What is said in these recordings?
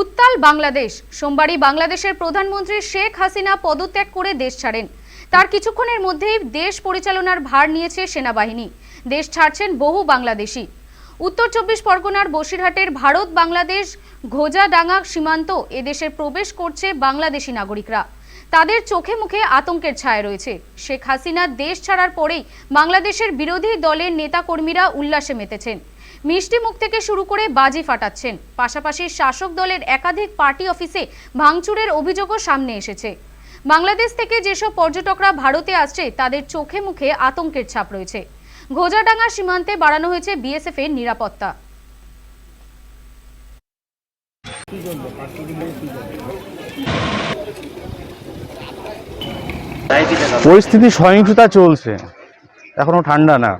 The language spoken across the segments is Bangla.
উত্তাল বাংলাদেশ। সোমবারই বাংলাদেশের প্রধানমন্ত্রী শেখ হাসিনা পদত্যাগ করে দেশ ছাড়েন। তার কিছুক্ষণের মধ্যেই দেশ পরিচালনার ভার নিয়েছে সেনাবাহিনী। দেশ ছাড়ছেন বহু বাংলাদেশি। উত্তর চব্বিশ পরগনার বসিরহাটের ভারত বাংলাদেশ ঘোজাডাঙ্গা সীমান্ত এদেশে প্রবেশ করছে বাংলাদেশি নাগরিকরা। তাদের চোখে মুখে আতঙ্কের ছায়া রয়েছে। শেখ হাসিনা দেশ ছাড়ার পরেই বাংলাদেশের বিরোধী দলের নেতাকর্মীরা উল্লাসে মেতেছেন। মিষ্টি মুখ থেকে শুরু করে বাজি ফাটাচ্ছেন। পাশাপাশি শাসক দলের একাধিক পার্টি অফিসে ভাঙচুরের অভিযোগও সামনে এসেছে। বাংলাদেশ থেকে যেসব পর্যটকরা ভারতে আসছে, তাদের চোখে মুখে আতঙ্কের ছাপ রয়েছে। ঘোজাডাঙ্গা সীমান্তে বাড়ানো হয়েছে বিএসএফ এর নিরাপত্তা। পরিস্থিতি সহিংসতা চলছে। এখনও ঠান্ডা না।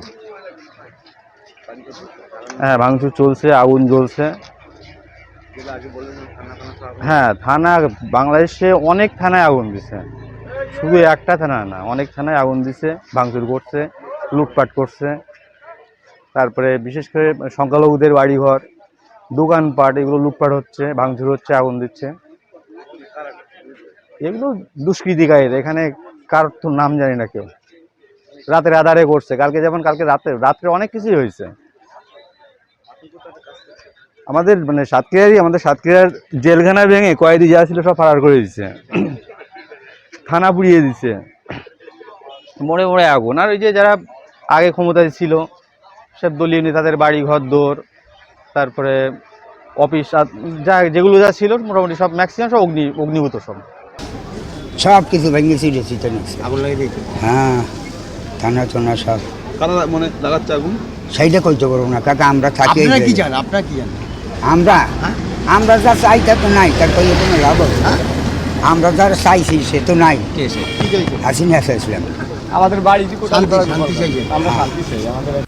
হ্যাঁ ভাঙচুর চলছে, আগুন জ্বলছে। হ্যাঁ থানা বাংলাদেশে অনেক থানায় আগুন দিছে। শুধু একটা থানা না, অনেক থানায় আগুন দিছে, ভাঙচুর করছে, লুটপাট করছে। তারপরে বিশেষ করে সংখ্যালঘুদের বাড়িঘর, দোকানপাট, এগুলো লুটপাট হচ্ছে, ভাঙচুর হচ্ছে, আগুন দিচ্ছে। এগুলো দুষ্কৃতিকারীরা, এখানে কার তো নাম জানি না কেউ। রাতের আধারে করছে, কালকে যেমন কালকে রাতে, রাত্রে অনেক কিছুই হয়েছে। আমাদের মানে সাতক্ষীরারই আমাদের সাতক্ষীরার জেলখানা ভেঙে কয়েদি যা ছিল সব ফারার করে দিচ্ছে থানা পুড়িয়ে দিচ্ছে মোড়ে মোড়ে আগুন। আর ওই যে যারা আগে ক্ষমতায় ছিল সব দলীয় নেতাদের বাড়ি ঘর দৌড় তারপরে অফিস আর- যা যেগুলো যা ছিল মোটামুটি সব ম্যাক্সিমাম সব অগ্নি অগ্নিভূত সব। সব কিছু ভেঙে ছিঁড়েছি আগুন লাগিয়ে দিয়েছে? হ্যাঁ থানা টানা সব। কারা মানে লাগাচ্ছে আগুন? সেইটা কইতে পারব না কাকা আমরা থাকি আপনারা কি। জানেন? আপনারা কি জানেন? আমরা হ্যাঁ? আমরা যা চাই তা তো নাই তার কইলে কোনো লাভ হবে হ্যাঁ? আমরা যারা চাইছি সে তো নাই। আসিনি আসা চাইছিলাম। আমাদের বাড়ি শান্তি শান্তি চাইছেন।